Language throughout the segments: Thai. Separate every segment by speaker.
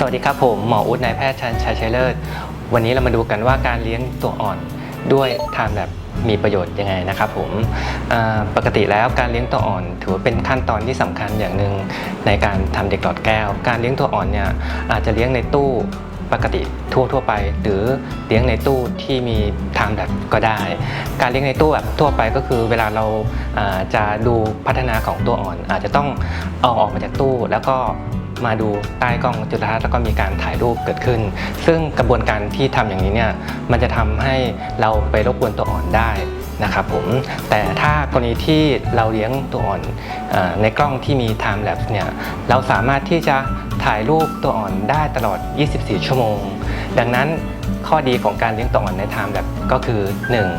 Speaker 1: สวัสดีครับผมหมออุดนายแพทย์ชันชัยชัยเลิศวันนี้เรามาดูกันว่าการเลี้ยงตัวอ่อนด้วยทานแบบมีประโยชน์ยังไงนะครับผมปกติแล้วการเลี้ยงตัวอ่อน ถือว่าเป็นขั้นตอนที่สำคัญอย่างหนึ่งในการทำเด็กหลอดแก้ว การเลี้ยงตัวอ่อนเนี่ยอาจจะเลี้ยงในตู้ปกติทั่วทั่วๆไป หรือเลี้ยงในตู้ที่มีทำแบบก็ได้ การเลี้ยงในตู้แบบทั่วไปก็คือเวลาเราจะดูพัฒนาของตัวอ่อน อาจจะต้องเอาออกมาจากตู้แล้วก็ มาดูใต้กล้องจุลทรรศน์แล้วก็มีการถ่ายรูปเกิดขึ้น ซึ่งกระบวนการที่ทำอย่างนี้เนี่ยมันจะทำให้เราไปรบกวนตัวอ่อนได้นะครับผมแต่ถ้ากรณีที่เราเลี้ยงตัวอ่อนอในกล้องที่มี time lapse เนี่ยเราสามารถที่จะถ่ายรูปตัวอ่อนได้ตลอด 24 ชั่วโมง ดังนั้นข้อดีของการเลี้ยงตัวอ่อนใน time lapse ก็คือ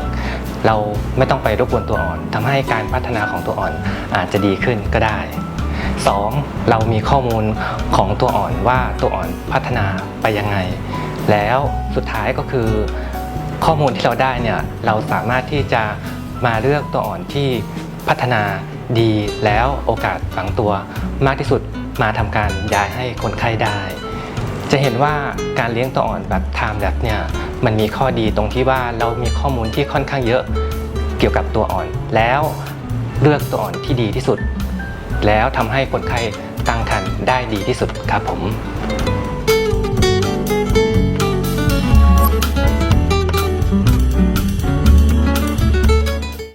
Speaker 1: 1. เราไม่ต้องไปรบกวนตัวอ่อนทำให้การพัฒนาของตัวอ่อนอาจจะดีขึ้นก็ได้ 2. เรามีข้อมูลของตัวอ่อนว่าตัวอ่อนพัฒนาไปยังไง แล้วสุดท้ายก็คือ ข้อมูลที่เราได้เนี่ยเราสามารถที่จะมาเลือกตัวอ่อนที่พัฒนาดีแล้วโอกาสฝังตัวมากที่สุดมาทำการย้ายให้คนไข้ได้ จะเห็นว่าการเลี้ยงตัวอ่อนแบบ time lapse เนี่ยมันมีข้อดีตรงที่ว่าเรามีข้อมูลที่ค่อนข้างเยอะเกี่ยวกับตัวอ่อน แล้วเลือกตัวอ่อนที่ดีที่สุด แล้วทำให้คนไข้ตั้งครรภ์ได้ดีที่สุดครับผม